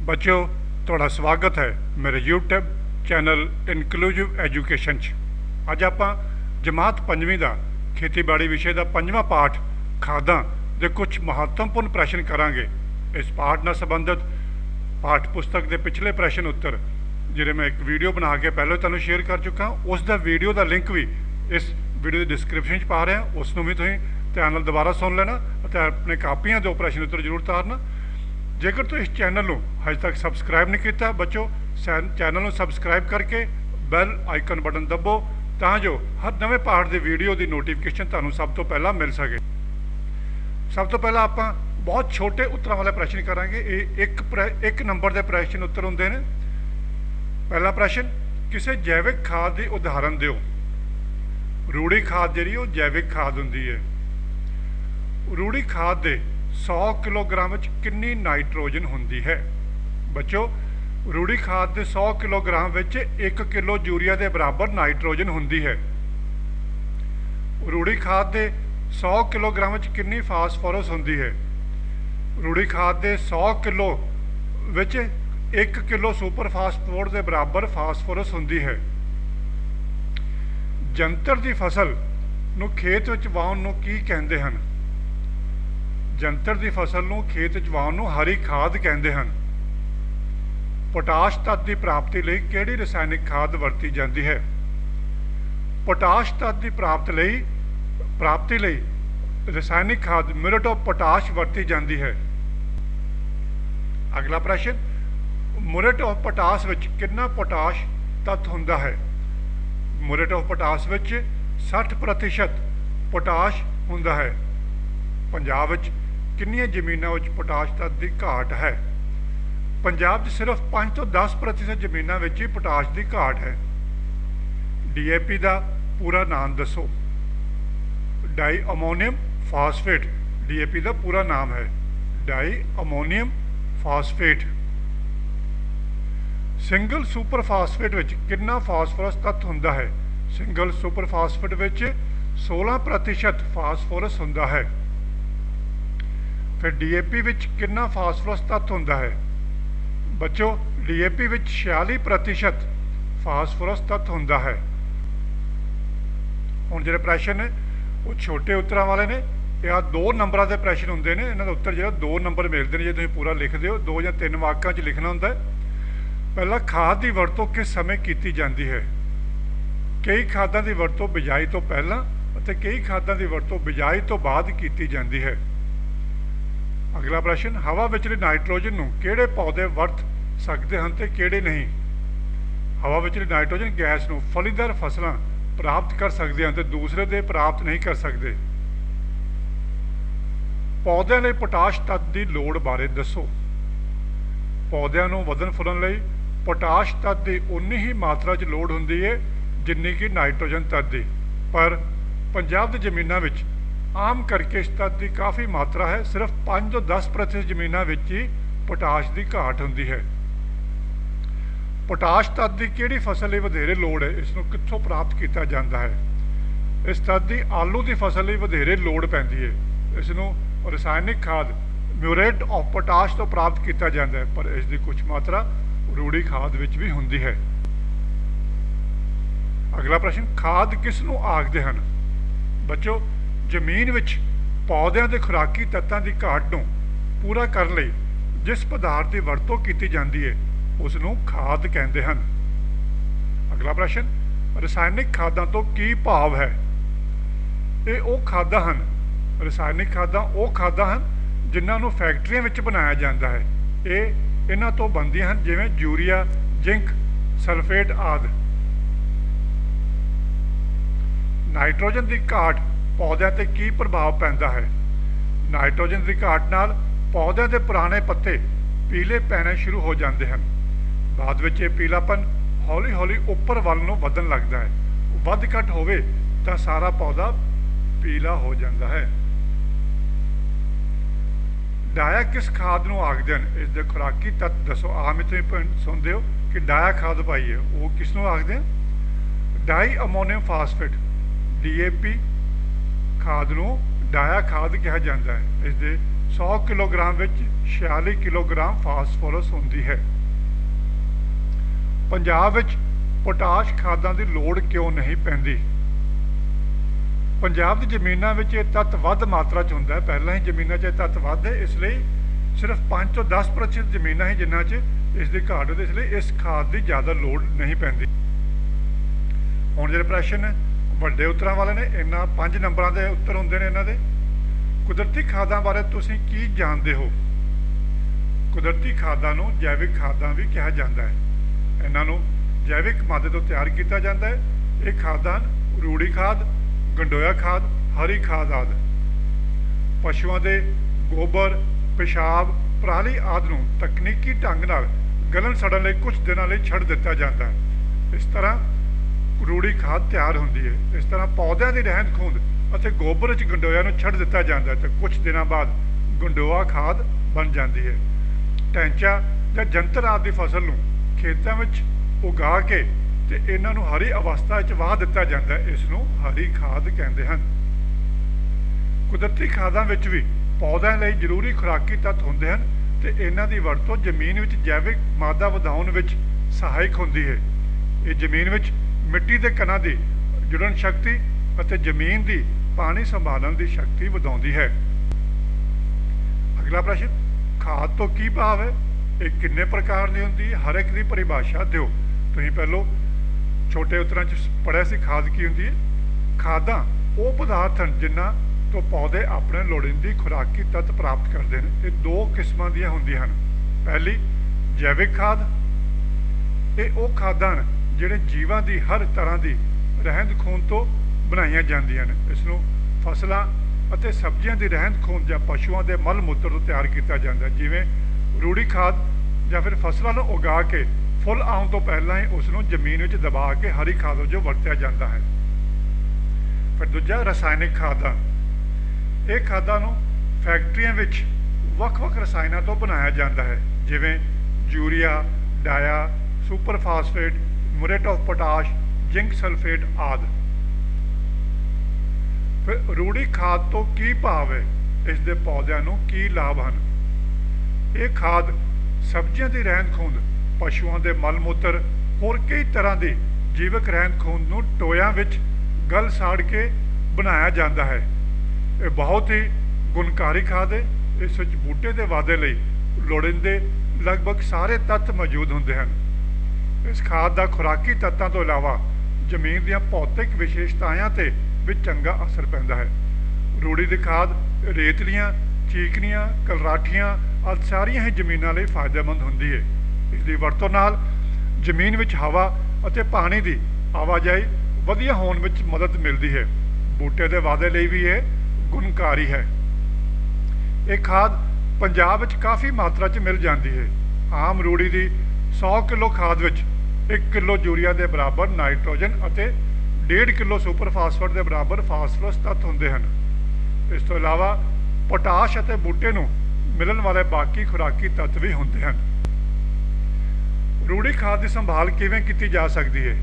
ਬੱਚਿਓ, ਤੁਹਾਡਾ ਸਵਾਗਤ ਹੈ ਮੇਰੇ YouTube ਚੈਨਲ ਇਨਕਲੂਸਿਵ ਐਜੂਕੇਸ਼ਨ 'ਚ। ਅੱਜ ਆਪਾਂ ਜਮਾਤ ਪੰਜਵੀਂ ਦਾ ਖੇਤੀਬਾੜੀ ਵਿਸ਼ੇ ਦਾ ਪੰਜਵਾਂ ਪਾਠ ਖਾਦਾਂ ਦੇ ਕੁਝ ਮਹੱਤਵਪੂਰਨ ਪ੍ਰਸ਼ਨ ਕਰਾਂਗੇ। ਇਸ ਪਾਠ ਨਾਲ ਸੰਬੰਧਿਤ ਪਾਠ ਪੁਸਤਕ ਦੇ ਪਿਛਲੇ ਪ੍ਰਸ਼ਨ ਉੱਤਰ, ਜਿਹੜੇ ਮੈਂ ਇੱਕ ਵੀਡੀਓ ਬਣਾ ਕੇ ਪਹਿਲਾਂ ਤੁਹਾਨੂੰ ਸ਼ੇਅਰ ਕਰ ਚੁੱਕਾ ਉਸ ਦਾ ਵੀਡੀਓ ਦਾ ਲਿੰਕ ਵੀ ਇਸ ਵੀਡੀਓ ਦੀ ਡਿਸਕ੍ਰਿਪਸ਼ਨ 'ਚ ਪਾ ਰਿਹਾ। ਉਸ ਨੂੰ ਵੀ ਤੁਸੀਂ ਧਿਆਨ ਨਾਲ ਦੁਬਾਰਾ ਸੁਣ ਲੈਣਾ ਅਤੇ ਆਪਣੇ ਕਾਪੀਆਂ ਦੇ ਪ੍ਰਸ਼ਨ ਉੱਤਰ ਜ਼ਰੂਰ ਤਾਰਨਾ। ਜੇਕਰ ਤੁਸੀਂ ਇਸ ਚੈਨਲ ਨੂੰ ਹਜੇ ਤੱਕ ਸਬਸਕ੍ਰਾਈਬ ਨਹੀਂ ਕੀਤਾ, ਬੱਚੋ, ਸੈਨ- ਚੈਨਲ ਨੂੰ ਸਬਸਕ੍ਰਾਈਬ ਕਰਕੇ ਬੈਲ ਆਈਕਨ ਬਟਨ ਦਬੋ ਤਾਂ ਜੋ ਹਰ ਨਵੇਂ ਪਾਠ ਦੇ ਵੀਡੀਓ ਦੀ ਨੋਟੀਫਿਕੇਸ਼ਨ ਤੁਹਾਨੂੰ ਸਭ ਤੋਂ ਪਹਿਲਾਂ ਮਿਲ ਸਕੇ। ਸਭ ਤੋਂ ਪਹਿਲਾਂ ਆਪਾਂ ਬਹੁਤ ਛੋਟੇ ਉੱਤਰਾਂ ਵਾਲੇ ਪ੍ਰਸ਼ਨ ਕਰਾਂਗੇ। ਇਹ ਇੱਕ ਪ੍ਰ- ਇੱਕ ਨੰਬਰ ਦੇ ਪ੍ਰਸ਼ਨ ਉੱਤਰ ਹੁੰਦੇ ਨੇ। ਪਹਿਲਾ ਪ੍ਰਸ਼ਨ, ਕਿਸੇ ਜੈਵਿਕ ਖਾਦ ਦੀ ਉਦਾਹਰਨ ਦਿਓ। ਰੂੜੀ ਖਾਦ ਜਿਹੜੀ, ਉਹ ਜੈਵਿਕ ਖਾਦ ਹੁੰਦੀ ਹੈ। ਰੂੜੀ ਖਾਦ ਦੇ 100 ਕਿਲੋਗ੍ਰਾਮ ਵਿੱਚ ਕਿੰਨੀ ਨਾਈਟ੍ਰੋਜਨ ਹੁੰਦੀ ਹੈ? ਬੱਚੋ, ਰੂੜੀ ਖਾਦ ਦੇ 100 ਕਿਲੋਗ੍ਰਾਮ ਵਿੱਚ 1 ਕਿਲੋ ਯੂਰੀਆ ਦੇ ਬਰਾਬਰ ਨਾਈਟ੍ਰੋਜਨ ਹੁੰਦੀ ਹੈ। ਰੂੜੀ ਖਾਦ ਦੇ 100 ਕਿਲੋਗ੍ਰਾਮ ਵਿੱਚ ਕਿੰਨੀ ਫਾਸਫੋਰਸ ਹੁੰਦੀ ਹੈ? ਰੂੜੀ ਖਾਦ ਦੇ 100 ਕਿਲੋ ਵਿੱਚ 1 ਕਿਲੋ ਸੁਪਰ ਫਾਸਫੋਰਸ ਦੇ ਬਰਾਬਰ ਫਾਸਫੋਰਸ ਹੁੰਦੀ ਹੈ। ਜੰਤਰ ਦੀ ਫਸਲ ਨੂੰ ਖੇਤ ਵਿੱਚ ਵਾਉਣ ਨੂੰ ਕੀ ਕਹਿੰਦੇ ਹਨ? ਜੰਤਰ ਦੀ ਫਸਲ ਨੂੰ ਖੇਤ ਵਿੱਚ ਨੂੰ ਹਰੀ ਖਾਦ ਕਹਿੰਦੇ ਹਨ। ਪੋਟਾਸ਼ ਤੱਤ ਦੀ ਪ੍ਰਾਪਤੀ ਲਈ ਕਿਹੜੀ ਰਸਾਇਣਿਕ ਖਾਦ ਵਰਤੀ ਜਾਂਦੀ ਹੈ? ਪੋਟਾਸ਼ ਤੱਤ ਦੀ ਪ੍ਰਾਪਤ ਲਈ, ਪ੍ਰਾਪਤੀ ਲਈ ਰਸਾਇਣਿਕ ਖਾਦ ਮਿਊਰੇਟ ਆਫ ਪੋਟਾਸ਼ ਵਰਤੀ ਜਾਂਦੀ ਹੈ। ਅਗਲਾ ਪ੍ਰਸ਼ਨ ਮਿਊਰੇਟ ਆਫ ਪੋਟਾਸ਼ ਵਿੱਚ ਕਿੰਨਾ ਪੋਟਾਸ਼ ਤੱਤ ਹੁੰਦਾ ਹੈ? ਮਿਊਰੇਟ ਆਫ ਪੋਟਾਸ਼ ਵਿੱਚ 60% ਪੋਟਾਸ਼ ਹੁੰਦਾ ਹੈ। ਪੰਜਾਬ ਵਿੱਚ ਕਿੰਨੀਆਂ ਜ਼ਮੀਨਾਂ ਵਿੱਚ ਪੋਟਾਸ਼ ਤੱਤ ਦੀ ਘਾਟ ਹੈ? ਪੰਜਾਬ 'ਚ ਸਿਰਫ 5 ਤੋਂ 10% ਜ਼ਮੀਨਾਂ ਵਿੱਚ ਹੀ ਪੋਟਾਸ਼ ਦੀ ਘਾਟ ਹੈ। ਡੀਏਪੀ ਦਾ ਪੂਰਾ ਨਾਮ ਦੱਸੋ। ਡਾਈ ਅਮੋਨੀਅਮ ਫਾਸਫੇਟ ਡੀਏਪੀ ਦਾ ਪੂਰਾ ਨਾਮ ਹੈ। Di ammonium phosphate. Single super phosphate ਵਿੱਚ ਕਿੰਨਾ ਫਾਸਫੋਰਸ ਤੱਤ ਹੁੰਦਾ ਹੈ? ਸਿੰਗਲ ਸੁਪਰ ਫਾਸਫੇਟ ਵਿੱਚ 16% ਫਾਸਫੋਰਸ ਹੁੰਦਾ ਹੈ। ਫਿਰ ਡੀਏਪੀ ਵਿੱਚ ਕਿੰਨਾ ਫਾਸਫੋਰਸ ਤੱਤ ਹੁੰਦਾ ਹੈ? ਬੱਚੋ, ਡੀਏਪੀ ਵਿੱਚ 46% ਫਾਸਫੋਰਸ ਤੱਤ ਹੁੰਦਾ ਹੈ। ਹੁਣ ਜਿਹੜੇ ਪ੍ਰਸ਼ਨ ਨੇ, ਉਹ ਛੋਟੇ ਉੱਤਰਾਂ ਵਾਲੇ ਨੇ। ਇਹ ਆ ਦੋ ਨੰਬਰਾਂ ਦੇ ਪ੍ਰਸ਼ਨ ਹੁੰਦੇ ਨੇ। ਇਹਨਾਂ ਦਾ ਉੱਤਰ ਜਿਹੜਾ ਦੋ ਨੰਬਰ ਮਿਲਦੇ ਨੇ, ਜੇ ਤੁਸੀਂ ਪੂਰਾ ਲਿਖਦੇ ਹੋ, ਦੋ ਜਾਂ ਤਿੰਨ ਵਾਕਾਂ 'ਚ ਲਿਖਣਾ ਹੁੰਦਾ ਹੈ। ਪਹਿਲਾਂ ਖਾਦ ਦੀ ਵਰਤੋਂ ਕਿਸ ਸਮੇਂ ਕੀਤੀ ਜਾਂਦੀ ਹੈ? ਕਈ ਖਾਦਾਂ ਦੀ ਵਰਤੋਂ ਬਿਜਾਈ ਤੋਂ ਪਹਿਲਾਂ ਅਤੇ ਕਈ ਖਾਦਾਂ ਦੀ ਵਰਤੋਂ ਬਿਜਾਈ ਤੋਂ ਬਾਅਦ ਕੀਤੀ ਜਾਂਦੀ ਹੈ। ਅਗਲਾ ਪ੍ਰਸ਼ਨ, ਹਵਾ ਵਿਚਲੇ ਨਾਈਟ੍ਰੋਜਨ ਨੂੰ ਕਿਹੜੇ ਪੌਦੇ ਵਰਤ ਸਕਦੇ ਹਨ ਤੇ ਕਿਹੜੇ ਨਹੀਂ? ਹਵਾ ਵਿਚਲੇ ਨਾਈਟ੍ਰੋਜਨ ਗੈਸ ਨੂੰ ਫਲੀਦਾਰ ਫਸਲਾਂ ਪ੍ਰਾਪਤ ਕਰ ਸਕਦੇ ਹਨ ਤੇ ਦੂਸਰੇ ਦੇ ਪ੍ਰਾਪਤ ਨਹੀਂ ਕਰ ਸਕਦੇ। ਪੌਦਿਆਂ ਲਈ ਪੋਟਾਸ਼ ਤੱਤ ਦੀ ਲੋੜ ਬਾਰੇ ਦੱਸੋ। ਪੌਦਿਆਂ ਨੂੰ ਵਧਣ ਫੁੱਲਣ ਲਈ ਪੋਟਾਸ਼ ਤੱਤ ਦੀ ਉਨੀ ਹੀ ਮਾਤਰਾ 'ਚ ਲੋੜ ਹੁੰਦੀ ਹੈ ਜਿੰਨੀ ਕਿ ਨਾਈਟ੍ਰੋਜਨ ਤੱਤ ਦੀ। ਪਰ ਪੰਜਾਬ ਦੀ ਜ਼ਮੀਨਾਂ ਵਿੱਚ ਆਮ ਕਰਕੇ ਇਸ ਤੱਤ ਦੀ ਕਾਫੀ ਮਾਤਰਾ ਹੈ। ਸਿਰਫ 5 ਤੋਂ 10% ਜ਼ਮੀਨਾਂ ਵਿੱਚ ਹੀ ਪੋਟਾਸ਼ ਦੀ ਘਾਟ ਹੁੰਦੀ ਹੈ। ਪੋਟਾਸ਼ ਤੱਤ ਦੀ ਕਿਹੜੀ ਫਸਲ ਲਈ ਵਧੇਰੇ ਲੋੜ ਹੈ? ਇਸ ਨੂੰ ਕਿੱਥੋਂ ਪ੍ਰਾਪਤ ਕੀਤਾ ਜਾਂਦਾ ਹੈ? ਇਸ ਤੱਤ ਦੀ ਆਲੂ ਦੀ ਫਸਲ ਲਈ ਵਧੇਰੇ ਲੋੜ ਪੈਂਦੀ ਹੈ। ਇਸ ਨੂੰ ਰਸਾਇਣਿਕ ਖਾਦ ਮਿਊਰੇਟ ਆਫ ਪੋਟਾਸ਼ ਤੋਂ ਪ੍ਰਾਪਤ ਕੀਤਾ ਜਾਂਦਾ ਹੈ, ਪਰ ਇਸ ਦੀ ਕੁਝ ਮਾਤਰਾ ਰੂੜੀ ਖਾਦ ਵਿੱਚ ਵੀ ਹੁੰਦੀ ਹੈ। ਅਗਲਾ ਪ੍ਰਸ਼ਨ, ਖਾਦ ਕਿਸ ਨੂੰ ਆਖਦੇ ਹਨ? ਬੱਚੋ ਜ਼ਮੀਨ ਵਿੱਚ ਪੌਦਿਆਂ ਦੇ ਖੁਰਾਕੀ ਤੱਤਾਂ ਦੀ ਘਾਟ ਨੂੰ ਪੂਰਾ ਕਰਨ ਲਈ ਜਿਸ ਪਦਾਰਥ ਦੀ ਵਰਤੋਂ ਕੀਤੀ ਜਾਂਦੀ ਹੈ ਉਸ ਨੂੰ ਖਾਦ ਕਹਿੰਦੇ ਹਨ। ਅਗਲਾ ਪ੍ਰਸ਼ਨ, ਰਸਾਇਣਿਕ ਖਾਦਾਂ ਤੋਂ ਕੀ ਭਾਵ ਹੈ? ਇਹ ਉਹ ਖਾਦਾਂ ਹਨ, ਰਸਾਇਣਿਕ ਖਾਦਾਂ ਉਹ ਖਾਦਾਂ ਹਨ ਜਿਨ੍ਹਾਂ ਨੂੰ ਫੈਕਟਰੀਆਂ ਵਿੱਚ ਬਣਾਇਆ ਜਾਂਦਾ ਹੈ। ਇਹ ਇਹਨਾਂ ਤੋਂ ਬਣਦੀਆਂ ਹਨ, ਜਿਵੇਂ ਯੂਰੀਆ, ਜ਼ਿੰਕ, ਸਲਫੇਟ ਆਦਿ। ਨਾਈਟ੍ਰੋਜਨ ਦੀ ਘਾਟ ਪੌਦਿਆਂ ਤੇ ਕੀ ਪ੍ਰਭਾਵ ਪੈਂਦਾ ਹੈ? ਨਾਈਟ੍ਰੋਜਨ ਦੀ ਘਾਟ ਨਾਲ ਪੌਦਿਆਂ ਦੇ ਪੁਰਾਣੇ ਪੱਤੇ ਪੀਲੇ ਪੈਣੇ ਸ਼ੁਰੂ ਹੋ ਜਾਂਦੇ ਹਨ। ਬਾਅਦ ਵਿੱਚ ਇਹ ਪੀਲਾਪਨ ਹੌਲੀ-ਹੌਲੀ ਉੱਪਰ ਵੱਲ ਨੂੰ ਵਧਣ ਲੱਗਦਾ ਹੈ। ਵੱਧ ਘਟ ਹੋਵੇ ਤਾਂ ਸਾਰਾ ਪੌਦਾ ਪੀਲਾ ਹੋ ਜਾਂਦਾ ਹੈ। ਡਾਇਆ ਕਿਸ ਖਾਦ ਨੂੰ ਆਖਦੇ ਹਨ। ਇਸ ਦੇ ਖੁਰਾਕੀ ਤੱਤ ਦੱਸੋ। ਆਮ ਤੁਸੀਂ ਸੁਣਦੇ ਹੋ ਕਿ ਡਾਇਆ ਖਾਦ ਪਾਈਏ ਉਹ ਕਿਸ ਨੂੰ ਆਖਦੇ ਹਨ? ਡਾਈ ਅਮੋਨੀਅਮ ਫਾਸਫੇਟ ਡੀਏਪੀ ਖਾਦ ਨੂੰ ਡਾਇਆ ਖਾਦ ਕਿਹਾ ਜਾਂਦਾ ਹੈ। ਇਸ ਦੇ 100 ਕਿਲੋਗ੍ਰਾਮ ਵਿੱਚ 46 ਕਿਲੋਗ੍ਰਾਮ ਫਾਸਫੋਰਸ ਹੁੰਦੀ ਹੈ। ਪੰਜਾਬ ਵਿੱਚ ਪੋਟਾਸ਼ ਖਾਦਾਂ ਦੀ ਲੋੜ ਕਿਉਂ ਨਹੀਂ ਪੈਂਦੀ? ਪੰਜਾਬ ਦੀ ਜ਼ਮੀਨਾਂ ਵਿੱਚ ਇਹ ਤੱਤ ਵੱਧ ਮਾਤਰਾ 'ਚ ਹੁੰਦਾ ਹੈ। ਪਹਿਲਾਂ ਹੀ ਜ਼ਮੀਨਾਂ 'ਚ ਇਹ ਤੱਤ ਵੱਧ ਹੈ, ਇਸ ਲਈ ਸਿਰਫ 5 ਤੋਂ 10% ਜ਼ਮੀਨਾਂ ਹੀ ਜਿਨ੍ਹਾਂ 'ਚ ਇਸ ਦੀ ਘਾਟ ਹੁੰਦੀ ਇਸ ਲਈ ਇਸ ਖਾਦ ਦੀ ਜ਼ਿਆਦਾ ਲੋੜ ਨਹੀਂ ਪੈਂਦੀ। ਹੁਣ ਜਿਹੜੇ ਪ੍ਰਸ਼ਨ ਨੇ ਵੱਡੇ ਉੱਤਰਾਂ ਵਾਲੇ ਨੇ ਇਹਨਾਂ ਪੰਜ ਨੰਬਰਾਂ ਦੇ ਉੱਤਰ ਹੁੰਦੇ ਨੇ ਇਹਨਾਂ ਦੇ। ਕੁਦਰਤੀ ਖਾਦਾਂ ਬਾਰੇ ਤੁਸੀਂ ਕੀ ਜਾਣਦੇ ਹੋ? ਕੁਦਰਤੀ ਖਾਦਾਂ ਨੂੰ ਜੈਵਿਕ ਖਾਦਾਂ ਵੀ ਕਿਹਾ ਜਾਂਦਾ ਹੈ। ਇਹਨਾਂ ਨੂੰ ਜੈਵਿਕ ਮਾਦੇ ਤੋਂ ਤਿਆਰ ਕੀਤਾ ਜਾਂਦਾ ਹੈ। ਇਹ ਖਾਦਾਂ ਰੂੜੀ ਖਾਦ, ਗੰਡੋਇਆ ਖਾਦ, ਹਰੀ ਖਾਦ ਆਦਿ। ਪਸ਼ੂਆਂ ਦੇ ਗੋਬਰ, ਪਿਸ਼ਾਬ, ਪਰਾਲੀ ਆਦਿ ਨੂੰ ਤਕਨੀਕੀ ਢੰਗ ਨਾਲ ਗਲਣ ਸੜਨ ਲਈ ਕੁਝ ਦਿਨਾਂ ਲਈ ਛੱਡ ਦਿੱਤਾ ਜਾਂਦਾ ਹੈ। ਇਸ ਤਰ੍ਹਾਂ ਰੂੜੀ ਖਾਦ ਤਿਆਰ ਹੁੰਦੀ ਹੈ। ਇਸ ਤਰ੍ਹਾਂ ਪੌਦਿਆਂ ਦੀ ਰਹਿੰਦ ਖੂੰਦ ਅਤੇ ਗੋਬਰ ਵਿੱਚ ਗੰਡੋਇਆ ਨੂੰ ਛੱਡ ਦਿੱਤਾ ਜਾਂਦਾ ਹੈ ਤੇ ਕੁਝ ਦਿਨਾਂ ਬਾਅਦ ਗੰਡੋਆ ਖਾਦ ਬਣ ਜਾਂਦੀ ਹੈ। ਟੈਂਚਾ ਜਾਂ ਜੰਤਰ ਆਦਿ ਫਸਲ ਨੂੰ ਖੇਤਾਂ ਵਿੱਚ ਉਗਾ ਕੇ ਤੇ ਇਹਨਾਂ ਨੂੰ ਹਰੀ ਅਵਸਥਾ ਵਿੱਚ ਵਾਹ ਦਿੱਤਾ ਜਾਂਦਾ ਹੈ। ਇਸ ਨੂੰ ਹਰੀ ਖਾਦ ਕਹਿੰਦੇ ਹਨ। ਕੁਦਰਤੀ ਖਾਦਾਂ ਵਿੱਚ ਵੀ ਪੌਦਿਆਂ ਲਈ ਜ਼ਰੂਰੀ ਖੁਰਾਕੀ ਤੱਤ ਹੁੰਦੇ ਹਨ ਤੇ ਇਹਨਾਂ ਦੀ ਵਰਤੋਂ ਜ਼ਮੀਨ ਵਿੱਚ ਜੈਵਿਕ ਮਾਦਾ ਵਧਾਉਣ ਵਿੱਚ ਸਹਾਇਕ ਹੁੰਦੀ ਹੈ। ਇਹ ਜ਼ਮੀਨ ਵਿੱਚ ਮਿੱਟੀ ਦੇ ਕਣਾਂ ਦੀ ਜੁੜਨ ਸ਼ਕਤੀ ਅਤੇ ਜ਼ਮੀਨ ਦੀ ਪਾਣੀ ਸੰਭਾਲਣ ਦੀ ਸ਼ਕਤੀ ਵਧਾਉਂਦੀ ਹੈ। ਅਗਲਾ ਪ੍ਰਸ਼ਨ, ਖਾਦ ਤੋਂ ਕੀ ਭਾਵ ਹੈ? ਇਹ ਕਿੰਨੇ ਪ੍ਰਕਾਰ ਦੀ ਹੁੰਦੀ ਹੈ? ਹਰ ਇੱਕ ਦੀ ਪਰਿਭਾਸ਼ਾ ਦਿਓ। ਤੁਸੀਂ ਪਹਿਲਾਂ ਛੋਟੇ ਉਤਰਾਂ ਚ ਪੜਿਆ ਸੀ ਖਾਦ ਕੀ ਹੁੰਦੀ ਹੈ? ਖਾਦਾਂ ਉਹ ਪਦਾਰਥ ਹਨ ਜਿਨ੍ਹਾਂ ਤੋਂ ਪੌਦੇ ਆਪਣੇ ਲੋੜੀਂਦੀ ਖੁਰਾਕੀ ਤੱਤ ਪ੍ਰਾਪਤ ਕਰਦੇ ਨੇ। ਇਹ ਦੋ ਕਿਸਮਾਂ ਦੀਆਂ ਹੁੰਦੀਆਂ ਹਨ। ਪਹਿਲੀ ਜੈਵਿਕ ਖਾਦ, ਇਹ ਉਹ ਖਾਦਾਂ ਹਨ ਜਿਹੜੇ ਜੀਵਾਂ ਦੀ ਹਰ ਤਰ੍ਹਾਂ ਦੀ ਰਹਿੰਦ ਖੂੰਦ ਤੋਂ ਬਣਾਈਆਂ ਜਾਂਦੀਆਂ ਨੇ। ਇਸ ਨੂੰ ਫਸਲਾਂ ਅਤੇ ਸਬਜ਼ੀਆਂ ਦੀ ਰਹਿੰਦ ਖੂੰਦ ਜਾਂ ਪਸ਼ੂਆਂ ਦੇ ਮਲ ਮੂਤਰ ਤੋਂ ਤਿਆਰ ਕੀਤਾ ਜਾਂਦਾ ਜਿਵੇਂ ਰੂੜੀ ਖਾਦ ਜਾਂ ਫਿਰ ਫਸਲਾਂ ਨੂੰ ਉਗਾ ਕੇ ਫੁੱਲ ਆਉਣ ਤੋਂ ਪਹਿਲਾਂ ਹੀ ਉਸ ਨੂੰ ਜ਼ਮੀਨ ਵਿੱਚ ਦਬਾ ਕੇ ਹਰੀ ਖਾਦ ਵਜੋਂ ਵਰਤਿਆ ਜਾਂਦਾ ਹੈ। ਫਿਰ ਦੂਜਾ ਰਸਾਇਣਿਕ ਖਾਦਾਂ। ਇਹ ਖਾਦਾਂ ਨੂੰ ਫੈਕਟਰੀਆਂ ਵਿੱਚ ਵੱਖ-ਵੱਖ ਰਸਾਇਣਾਂ ਤੋਂ ਬਣਾਇਆ ਜਾਂਦਾ ਹੈ। ਜਿਵੇਂ urea, ਡਾਇਆ, super phosphate muriate of potash, zinc sulphate ਆਦਿ। ਫਿਰ ਰੂੜੀ ਖਾਦ ਤੋਂ ਕੀ ਭਾਵ ਹੈ? ਇਸ ਦੇ ਪੌਦਿਆਂ ਨੂੰ ਕੀ ਲਾਭ ਹਨ? ਇਹ ਖਾਦ ਸਬਜ਼ੀਆਂ ਦੀ ਰਹਿੰਦ ਖੂੰਦ, ਪਸ਼ੂਆਂ ਦੇ ਮਲ ਮੂਤਰ, ਹੋਰ ਕਈ ਤਰ੍ਹਾਂ ਦੀ ਜੀਵਕ ਰਹਿੰਦ ਖੂੰਦ ਨੂੰ ਟੋਇਆਂ ਵਿੱਚ ਗਲ ਸਾੜ ਕੇ ਬਣਾਇਆ ਜਾਂਦਾ ਹੈ। ਇਹ ਬਹੁਤ ਹੀ ਗੁਣਕਾਰੀ ਖਾਦ ਹੈ। ਇਸ ਵਿੱਚ ਬੂਟੇ ਦੇ ਵਾਧੇ ਲਈ ਲੋੜੀਂਦੇ ਲਗਭਗ ਸਾਰੇ ਤੱਤ ਮੌਜੂਦ ਹੁੰਦੇ ਹਨ। ਇਸ ਖਾਦ ਦਾ ਖੁਰਾਕੀ ਤੱਤਾਂ ਤੋਂ ਇਲਾਵਾ ਜ਼ਮੀਨ ਦੀਆਂ ਭੌਤਿਕ ਵਿਸ਼ੇਸ਼ਤਾਵਾਂ ਤੇ ਵੀ ਚੰਗਾ ਅਸਰ ਪੈਂਦਾ ਹੈ। ਰੂੜੀ ਦੀ ਖਾਦ, ਰੇਤਲੀਆਂ, ਚੀਕਣੀਆਂ, ਕਲਰਾਠੀਆਂ ਆਦਿ ਸਾਰੀਆਂ ਹੀ ਜ਼ਮੀਨਾਂ ਲਈ ਫਾਇਦੇਮੰਦ ਹੁੰਦੀ ਹੈ। ਇਸ ਦੀ ਵਰਤੋਂ ਨਾਲ ਜ਼ਮੀਨ ਵਿੱਚ ਹਵਾ ਅਤੇ ਪਾਣੀ ਦੀ ਆਵਾਜਾਈ ਵਧੀਆ ਹੋਣ ਵਿੱਚ ਮਦਦ ਮਿਲਦੀ ਹੈ। ਬੂਟੇ ਦੇ ਵਾਧੇ ਲਈ ਵੀ ਇਹ ਗੁਣਕਾਰੀ ਹੈ। ਇਹ ਖਾਦ ਪੰਜਾਬ ਵਿੱਚ ਕਾਫੀ ਮਾਤਰਾ 'ਚ ਮਿਲ ਜਾਂਦੀ ਹੈ। ਆਮ ਰੂੜੀ ਦੀ 100 ਕਿਲੋ ਖਾਦ ਵਿੱਚ 1 ਕਿਲੋ ਯੂਰੀਆ ਦੇ ਬਰਾਬਰ ਨਾਈਟ੍ਰੋਜਨ ਅਤੇ 1.5 ਕਿਲੋ ਸੁਪਰ ਫਾਸਫੇਟ ਦੇ ਬਰਾਬਰ ਫਾਸਫਰਸ ਤੱਤ ਹੁੰਦੇ ਹਨ। ਇਸ ਤੋਂ ਇਲਾਵਾ ਪੋਟਾਸ਼ ਅਤੇ ਬੂਟੇ ਨੂੰ ਮਿਲਣ ਵਾਲੇ ਬਾਕੀ ਖੁਰਾਕੀ ਤੱਤ ਵੀ ਹੁੰਦੇ ਹਨ। ਰੂੜੀ ਖਾਦ ਦੀ ਸੰਭਾਲ ਕਿਵੇਂ ਕੀਤੀ ਜਾ ਸਕਦੀ ਹੈ?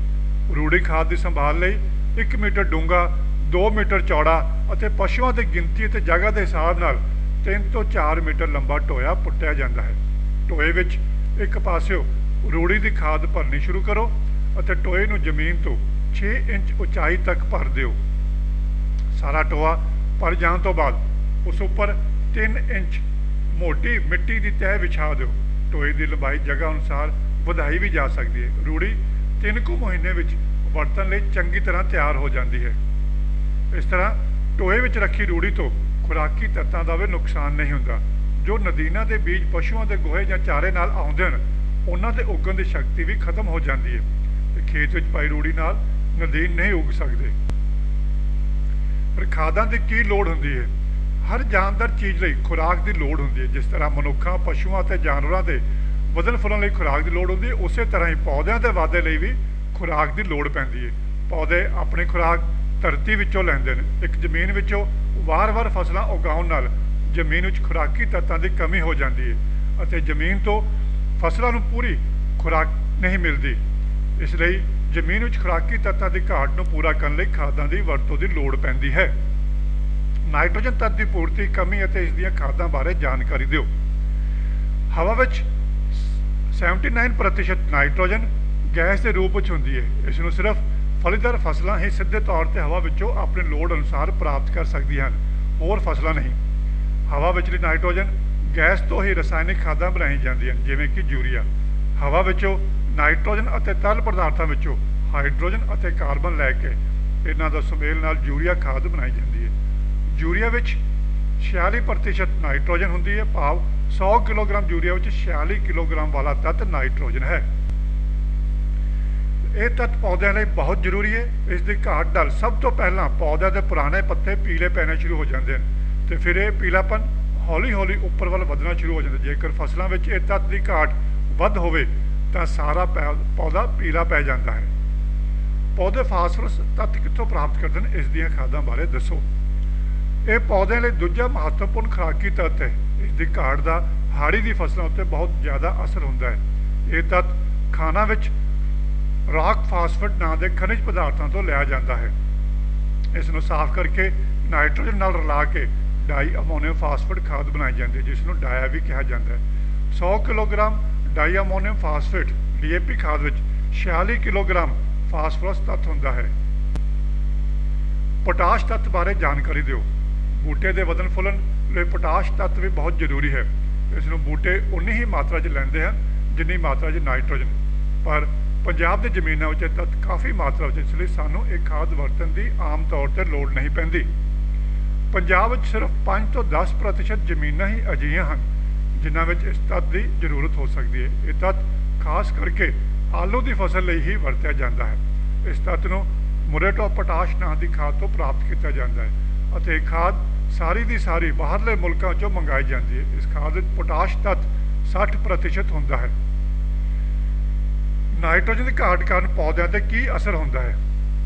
ਰੂੜੀ ਖਾਦ ਦੀ ਸੰਭਾਲ ਲਈ 1 ਮੀਟਰ ਡੂੰਘਾ 2 ਮੀਟਰ ਚੌੜਾ ਅਤੇ ਪਸ਼ੂਆਂ ਦੀ ਗਿਣਤੀ ਅਤੇ ਜਗ੍ਹਾ ਦੇ ਹਿਸਾਬ ਨਾਲ 3 ਤੋਂ 4 ਮੀਟਰ ਲੰਬਾ ਟੋਇਆ ਪੁੱਟਿਆ ਜਾਂਦਾ ਹੈ। ਟੋਏ ਵਿੱਚ ਇੱਕ ਪਾਸਿਓ ਰੂੜੀ ਦੀ ਖਾਦ ਭਰਨੀ ਸ਼ੁਰੂ ਕਰੋ ਅਤੇ ਟੋਏ ਨੂੰ ਜ਼ਮੀਨ ਤੋਂ 6 ਇੰਚ ਉਚਾਈ ਤੱਕ ਭਰ ਦਿਓ। ਸਾਰਾ ਟੋਆ ਭਰ ਜਾਣ ਤੋਂ ਬਾਅਦ ਉਸ ਉੱਪਰ 3 ਇੰਚ ਮੋਟੀ ਮਿੱਟੀ ਦੀ ਤਹਿ ਵਿਛਾ ਦਿਓ। ਟੋਏ ਦੀ ਲੰਬਾਈ ਜਗ੍ਹਾ ਅਨੁਸਾਰ ਵਧਾਈ ਵੀ ਜਾ ਸਕਦੀ ਹੈ। ਰੂੜੀ 3 ਕੁ ਮਹੀਨੇ ਵਿੱਚ ਵਰਤਣ ਲਈ ਚੰਗੀ ਤਰ੍ਹਾਂ ਤਿਆਰ ਹੋ ਜਾਂਦੀ ਹੈ। ਇਸ ਤਰ੍ਹਾਂ ਟੋਏ ਵਿੱਚ ਰੱਖੀ ਰੂੜੀ ਤੋਂ ਖੁਰਾਕੀ ਤੱਤਾਂ ਦਾ ਵੀ ਨੁਕਸਾਨ ਨਹੀਂ ਹੁੰਦਾ। ਜੋ ਨਦੀਨਾਂ ਦੇ ਬੀਜ ਪਸ਼ੂਆਂ ਦੇ ਗੋਹੇ ਜਾਂ ਚਾਰੇ ਨਾਲ ਆਉਂਦੇ ਹਨ ਉਹਨਾਂ ਦੇ ਉੱਗਣ ਦੀ ਸ਼ਕਤੀ ਵੀ ਖਤਮ ਹੋ ਜਾਂਦੀ ਹੈ ਤੇ ਖੇਤ ਵਿੱਚ ਪਾਈ ਰੂੜੀ ਨਾਲ ਨਦੀਨ ਨਹੀਂ ਉੱਗ ਸਕਦੇ। ਪਰ ਖਾਦਾਂ ਦੀ ਕੀ ਲੋੜ ਹੁੰਦੀ ਹੈ? ਹਰ ਜਾਨਦਾਰ ਚੀਜ਼ ਲਈ ਖੁਰਾਕ ਦੀ ਲੋੜ ਹੁੰਦੀ ਹੈ। ਜਿਸ ਤਰ੍ਹਾਂ ਮਨੁੱਖਾਂ, ਪਸ਼ੂਆਂ ਅਤੇ ਜਾਨਵਰਾਂ ਦੇ ਵਧਣ ਫੁੱਲਣ ਲਈ ਖੁਰਾਕ ਦੀ ਲੋੜ ਹੁੰਦੀ ਹੈ, ਉਸੇ ਤਰ੍ਹਾਂ ਹੀ ਪੌਦਿਆਂ ਦੇ ਵਾਧੇ ਲਈ ਵੀ ਖੁਰਾਕ ਦੀ ਲੋੜ ਪੈਂਦੀ ਹੈ। ਪੌਦੇ ਆਪਣੀ ਖੁਰਾਕ ਧਰਤੀ ਵਿੱਚੋਂ ਲੈਂਦੇ ਨੇ। ਇੱਕ ਜ਼ਮੀਨ ਵਿੱਚੋਂ ਵਾਰ-ਵਾਰ ਫਸਲਾਂ ਉਗਾਉਣ ਨਾਲ ਜ਼ਮੀਨ ਵਿੱਚ ਖੁਰਾਕੀ ਤੱਤਾਂ ਦੀ ਕਮੀ ਹੋ ਜਾਂਦੀ ਹੈ ਅਤੇ ਜ਼ਮੀਨ ਤੋਂ ਫਸਲਾਂ ਨੂੰ ਪੂਰੀ ਖੁਰਾਕ ਨਹੀਂ ਮਿਲਦੀ। ਇਸ ਲਈ ਜ਼ਮੀਨ ਵਿੱਚ ਖੁਰਾਕੀ ਤੱਤਾਂ ਦੀ ਘਾਟ ਨੂੰ ਪੂਰਾ ਕਰਨ ਲਈ ਖਾਦਾਂ ਦੀ ਵਰਤੋਂ ਦੀ ਲੋੜ ਪੈਂਦੀ ਹੈ। ਨਾਈਟ੍ਰੋਜਨ ਤੱਤ ਦੀ ਪੂਰਤੀ, ਕਮੀ ਅਤੇ ਇਸ ਦੀਆਂ ਖਾਦਾਂ ਬਾਰੇ ਜਾਣਕਾਰੀ ਦਿਓ। ਹਵਾ ਵਿੱਚ 79% ਨਾਈਟ੍ਰੋਜਨ ਗੈਸ ਦੇ ਰੂਪ ਵਿੱਚ ਹੁੰਦੀ ਹੈ। ਇਸ ਨੂੰ ਸਿਰਫ ਫਲੀਦਾਰ ਫਸਲਾਂ ਹੀ ਸਿੱਧੇ ਤੌਰ ਤੇ ਹਵਾ ਵਿੱਚੋਂ ਆਪਣੇ ਲੋੜ ਅਨੁਸਾਰ ਪ੍ਰਾਪਤ ਕਰ ਸਕਦੀਆਂ ਹਨ। ਹੋਰ ਫਸਲਾਂ ਨਹੀਂ। ਹਵਾ ਵਿਚਲੀ ਨਾਈਟ੍ਰੋਜਨ ਗੈਸ ਤੋਂ ਹੀ ਰਸਾਇਣਿਕ ਖਾਦਾਂ ਬਣਾਈਆਂ ਜਾਂਦੀਆਂ ਹਨ, ਜਿਵੇਂ ਕਿ ਯੂਰੀਆ। ਹਵਾ ਵਿੱਚੋਂ ਨਾਈਟ੍ਰੋਜਨ ਅਤੇ ਤਰਲ ਪਦਾਰਥਾਂ ਵਿੱਚੋਂ ਹਾਈਡਰੋਜਨ ਅਤੇ ਕਾਰਬਨ ਲੈ ਕੇ ਇਹਨਾਂ ਦਾ ਸੁਮੇਲ ਨਾਲ ਯੂਰੀਆ ਖਾਦ ਬਣਾਈ ਜਾਂਦੀ ਹੈ। ਯੂਰੀਆ ਵਿੱਚ 46% ਨਾਈਟ੍ਰੋਜਨ ਹੁੰਦੀ ਹੈ, ਭਾਵ 100 ਕਿਲੋਗ੍ਰਾਮ ਯੂਰੀਆ ਵਿੱਚ 46 ਕਿਲੋਗ੍ਰਾਮ ਵਾਲਾ ਤੱਤ ਨਾਈਟ੍ਰੋਜਨ ਹੈ। ਇਹ ਤੱਤ ਪੌਦਿਆਂ ਲਈ ਬਹੁਤ ਜ਼ਰੂਰੀ ਹੈ। ਇਸ ਦੀ ਘਾਟ ਨਾਲ ਸਭ ਤੋਂ ਪਹਿਲਾਂ ਪੌਦਿਆਂ ਦੇ ਪੁਰਾਣੇ ਪੱਤੇ ਪੀਲੇ ਪੈਣੇ ਸ਼ੁਰੂ ਹੋ ਜਾਂਦੇ ਹਨ ਤੇ ਫਿਰ ਇਹ ਪੀਲਾਪਨ ਹੌਲੀ-ਹੌਲੀ ਉੱਪਰ ਵੱਲ ਵਧਣਾ ਸ਼ੁਰੂ ਹੋ ਜਾਂਦਾ। ਜੇਕਰ ਫਸਲਾਂ ਵਿੱਚ ਇਹ ਤੱਤ ਦੀ ਘਾਟ ਵੱਧ ਹੋਵੇ, ਤਾਂ ਸਾਰਾ ਪੈ- ਪੌਦਾ ਪੀਲਾ ਪੈ ਜਾਂਦਾ ਹੈ। ਪੌਦੇ ਫਾਸਫਰਸ ਤੱਤ ਕਿੱਥੋਂ ਪ੍ਰਾਪਤ ਕਰਦੇ ਨੇ? ਇਸ ਦੀਆਂ ਖਾਦਾਂ ਬਾਰੇ ਦੱਸੋ। ਇਹ ਪੌਦਿਆਂ ਲਈ ਦੂਜਾ ਮਹੱਤਵਪੂਰਨ ਖੁਰਾਕੀ ਤੱਤ ਹੈ। ਇਸ ਦੀ ਘਾਟ ਦਾ ਹਾੜੀ ਦੀ ਫਸਲਾਂ ਉੱਤੇ ਬਹੁਤ ਜ਼ਿਆਦਾ ਅਸਰ ਹੁੰਦਾ ਹੈ। ਇਹ ਤੱਤ ਖਾਣਾ ਵਿੱਚ ਰਾਕ ਫਾਸਫੇਟ ਨਾਂ ਦੇ ਖਣਿਜ ਪਦਾਰਥਾਂ ਤੋਂ ਲਿਆ ਜਾਂਦਾ ਹੈ। ਇਸ ਨੂੰ ਸਾਫ਼ ਕਰਕੇ ਨਾਈਟ੍ਰੋਜਨ ਨਾਲ ਰਲਾ ਕੇ ਡਾਈ ਅਮੋਨੀਅਮ ਫਾਸਫੇਟ ਖਾਦ ਬਣਾਈ ਜਾਂਦੀ ਹੈ, ਜਿਸ ਨੂੰ ਡਾਇਆ ਵੀ ਕਿਹਾ ਜਾਂਦਾ ਹੈ। 100 kilogram di ammonium phosphate DAP ਖਾਦ ਵਿੱਚ 46 ਕਿਲੋਗ੍ਰਾਮ ਫਾਸਫੋਰਸ ਤੱਤ ਹੁੰਦਾ ਹੈ। ਪੋਟਾਸ਼ ਤੱਤ ਬਾਰੇ ਜਾਣਕਾਰੀ ਦਿਓ। ਬੂਟੇ ਦੇ ਵਧਣ ਫੁੱਲਣ ਲਈ ਪੋਟਾਸ਼ ਤੱਤ ਵੀ ਬਹੁਤ ਜ਼ਰੂਰੀ ਹੈ। ਇਸ ਨੂੰ ਬੂਟੇ ਉਨੀ ਹੀ ਮਾਤਰਾ 'ਚ ਲੈਂਦੇ ਹਨ ਜਿੰਨੀ ਮਾਤਰਾ 'ਚ ਨਾਈਟ੍ਰੋਜਨ। ਪਰ ਪੰਜਾਬ ਦੇ ਜ਼ਮੀਨਾਂ ਵਿੱਚ ਇਹ ਤੱਤ ਕਾਫੀ ਮਾਤਰਾ ਵਿੱਚ ਇਸ ਲਈ ਸਾਨੂੰ ਇਹ ਖਾਦ ਵਰਤਣ ਦੀ ਆਮ ਤੌਰ ਤੇ ਲੋੜ ਨਹੀਂ ਪੈਂਦੀ। ਪੰਜਾਬ ਵਿੱਚ ਸਿਰਫ 5 ਤੋਂ 10% ਜ਼ਮੀਨਾਂ ਹੀ ਅਜਿਹੀਆਂ ਹਨ, ਜਿਨ੍ਹਾਂ ਵਿੱਚ ਇਸ ਤੱਤ ਦੀ ਜ਼ਰੂਰਤ ਹੋ ਸਕਦੀ ਹੈ। ਇਹ ਤੱਤ ਖਾਸ ਕਰਕੇ ਆਲੂ ਦੀ ਫਸਲ ਲਈ ਹੀ ਵਰਤਿਆ ਜਾਂਦਾ ਹੈ। ਇਸ ਤੱਤ ਨੂੰ ਮੁਰੇਟੋ ਪੋਟਾਸ਼ ਨਾਂ ਦੀ ਖਾਦ ਤੋਂ ਪ੍ਰਾਪਤ ਕੀਤਾ ਜਾਂਦਾ ਹੈ ਅਤੇ ਇਹ ਖਾਦ ਸਾਰੀ ਦੀ ਸਾਰੀ ਬਾਹਰਲੇ ਮੁਲਕਾਂ 'ਚੋਂ ਮੰਗਾਈ ਜਾਂਦੀ ਹੈ। ਇਸ ਖਾਦ ਵਿੱਚ ਪੋਟਾਸ਼ ਤੱਤ 60% ਹੁੰਦਾ ਹੈ। ਨਾਈਟ੍ਰੋਜਨ ਦੀ ਘਾਟ ਕਾਰਨ ਪੌਦਿਆਂ ਤੇ ਕੀ ਅਸਰ ਹੁੰਦਾ ਹੈ?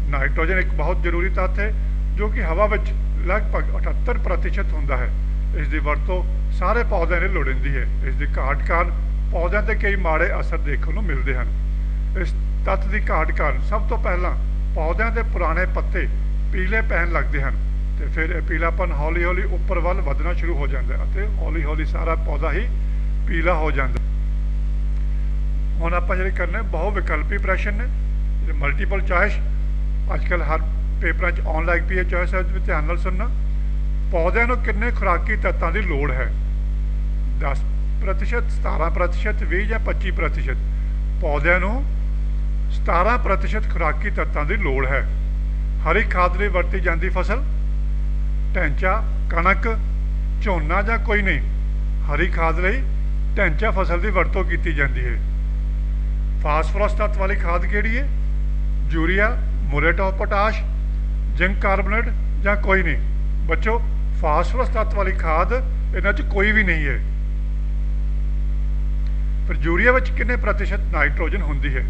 ਨਾਈਟ੍ਰੋਜਨ ਇੱਕ ਬਹੁਤ ਜ਼ਰੂਰੀ ਤੱਤ ਹੈ, ਜੋ ਕਿ ਹਵਾ ਵਿੱਚ ਲਗਭਗ 78% ਹੁੰਦਾ ਹੈ। ਇਸ ਦੀ ਵਰਤੋਂ ਸਾਰੇ ਪੌਦਿਆਂ ਲਈ ਲੋੜੀਂਦੀ ਹੈ। ਇਸ ਦੀ ਘਾਟ ਕਾਰਨ ਪੌਦਿਆਂ ਤੇ ਕਈ ਮਾੜੇ ਅਸਰ ਦੇਖਣ ਨੂੰ ਮਿਲਦੇ ਹਨ। ਇਸ ਤੱਤ ਦੀ ਘਾਟ ਕਾਰਨ ਸਭ ਤੋਂ ਪਹਿਲਾਂ ਪੌਦਿਆਂ ਦੇ ਪੁਰਾਣੇ ਪੱਤੇ ਪੀਲੇ ਪੈਣ ਲੱਗਦੇ ਹਨ ਤੇ ਫਿਰ ਇਹ ਪੀਲਾਪਨ ਹੌਲੀ-ਹੌਲੀ ਉੱਪਰ ਵੱਲ ਵਧਣਾ ਸ਼ੁਰੂ ਹੋ ਜਾਂਦਾ ਹੈ ਅਤੇ ਹੌਲੀ-ਹੌਲੀ ਸਾਰਾ ਪੌਦਾ ਹੀ ਪੀਲਾ ਹੋ ਜਾਂਦਾ ਹੁਣ ਆਪਾਂ ਜਿਹੜੇ ਕਰਨੇ ਬਹੁ ਵਿਕਲਪੀ ਪ੍ਰਸ਼ਨ ਨੇ, ਜਿਹੜੇ ਮਲਟੀਪਲ ਚੋਇਸ ਅੱਜਕੱਲ ਹਰ ਪੇਪਰਾਂ 'ਚ ਆਉਣ ਲੱਗ ਪਈ ਹੈ ਚੋਇਸ ਵਿੱਚ ਧਿਆਨ ਨਾਲ ਸੁਣਨਾ। ਪੌਦਿਆਂ ਨੂੰ ਕਿੰਨੇ ਖੁਰਾਕੀ ਤੱਤਾਂ ਦੀ ਲੋੜ ਹੈ? 10 ਪ੍ਰਤੀਸ਼ਤ 17 ਪ੍ਰਤੀਸ਼ਤ 20 ਜਾਂ 25 ਪ੍ਰਤੀਸ਼ਤ। ਪੌਦਿਆਂ ਨੂੰ 17 ਪ੍ਰਤੀਸ਼ਤ ਖੁਰਾਕੀ ਤੱਤਾਂ ਦੀ ਲੋੜ ਹੈ। ਹਰੀ ਖਾਦ ਲਈ ਵਰਤੀ ਜਾਂਦੀ ਫਸਲ? ਢੈਂਚਾ, ਕਣਕ, ਝੋਨਾ ਜਾਂ ਕੋਈ ਨਹੀਂ? ਹਰੀ ਖਾਦ ਲਈ ਢੈਂਚਾ ਫਸਲ ਦੀ ਵਰਤੋਂ ਕੀਤੀ ਜਾਂਦੀ ਹੈ। ਫਾਸਫੋਰਸ ਤੱਤ ਵਾਲੀ ਖਾਦ ਕਿਹੜੀ ਹੈ? Urea, muriate of potash zinc carbonate ਜਾਂ ਕੋਈ ਨਹੀਂ। ਬੱਚੋ, ਫਾਸਫੋਰਸ ਤੱਤ ਵਾਲੀ ਖਾਦ ਇਹਨਾਂ 'ਚ ਕੋਈ ਵੀ ਨਹੀਂ ਹੈ। ਫਿਰ ਯੂਰੀਆ ਵਿੱਚ ਕਿੰਨੇ ਪ੍ਰਤੀਸ਼ਤ ਨਾਈਟ੍ਰੋਜਨ ਹੁੰਦੀ ਹੈ?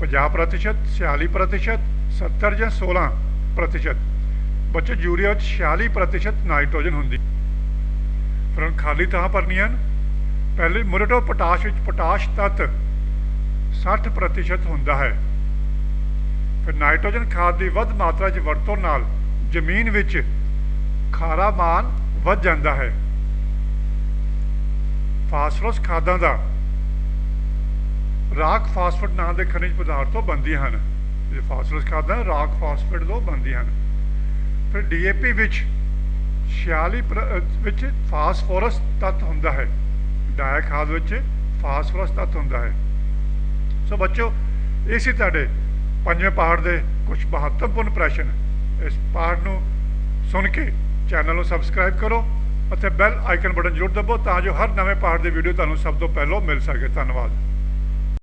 50 ਪ੍ਰਤੀਸ਼ਤ 46 ਪ੍ਰਤੀਸ਼ਤ 70 ਜਾਂ 16 ਪ੍ਰਤੀਸ਼ਤ। ਬੱਚੋ, ਯੂਰੀਆ ਵਿੱਚ 46 ਪ੍ਰਤੀਸ਼ਤ ਨਾਈਟ੍ਰੋਜਨ ਹੁੰਦੀ ਫਿਰ ਹੁਣ ਖਾਲੀ ਥਾਂ ਭਰਨੀਆਂ ਪਹਿਲੇ ਮੁਰਟੋ ਪੋਟਾਸ਼ ਵਿੱਚ ਪੋਟਾਸ਼ ਤੱਤ 60% ਪ੍ਰਤੀਸ਼ਤ ਹੁੰਦਾ ਹੈ। ਫਿਰ ਨਾਈਟ੍ਰੋਜਨ ਖਾਦ ਦੀ ਵੱਧ ਮਾਤਰਾ 'ਚ ਵਰਤੋਂ ਨਾਲ ਜ਼ਮੀਨ ਵਿੱਚ ਖਾਰਾ ਮਾਨ ਵੱਧ ਜਾਂਦਾ ਹੈ। ਫਾਸਫੋਰਸ ਖਾਦਾਂ ਦਾ ਰਾਕ ਫਾਸਫੇਟ ਨਾਂ ਦੇ ਖਣਿਜ ਪਦਾਰਥ ਤੋਂ ਬਣਦੀਆਂ ਹਨ। ਇਹ ਫਾਸਫੋਰਸ ਖਾਦਾਂ ਰਾਕ ਫਾਸਫੇਟ ਤੋਂ ਬਣਦੀਆਂ ਹਨ। ਫਿਰ ਡੀਏਪੀ ਵਿੱਚ 46 ਪ੍ਰ- ਅਹ ਵਿੱਚ ਫਾਸਫੋਰਸ ਤੱਤ ਹੁੰਦਾ ਹੈ। ਡਾਇਆ ਖਾਦ ਵਿੱਚ ਫਾਸਫੋਰਸ ਤੱਤ ਹੁੰਦਾ ਹੈ। ਸੋ ਬੱਚੋ ਇਹ ਤੁਹਾਡੇ ਪੰਜਵੇਂ ਪਹਾੜ ਦੇ ਕੁਝ ਮਹੱਤਵਪੂਰਨ ਪ੍ਰਸ਼ਨ ਇਸ ਪਹਾੜ ਨੂੰ ਸੁਣ ਕੇ ਚੈਨਲ ਨੂੰ ਸਬਸਕ੍ਰਾਈਬ ਕਰੋ ਅਤੇ ਬੈਲ ਆਈਕਨ ਬਟਨ ਜ਼ਰੂਰ ਦਬਾਓ ਤਾਂ ਜੋ ਹਰ ਨਵੇਂ ਪਹਾੜ ਦੀ ਵੀਡੀਓ ਤੁਹਾਨੂੰ ਸਭ ਤੋਂ ਪਹਿਲਾਂ ਮਿਲ ਸਕੇ। ਧੰਨਵਾਦ।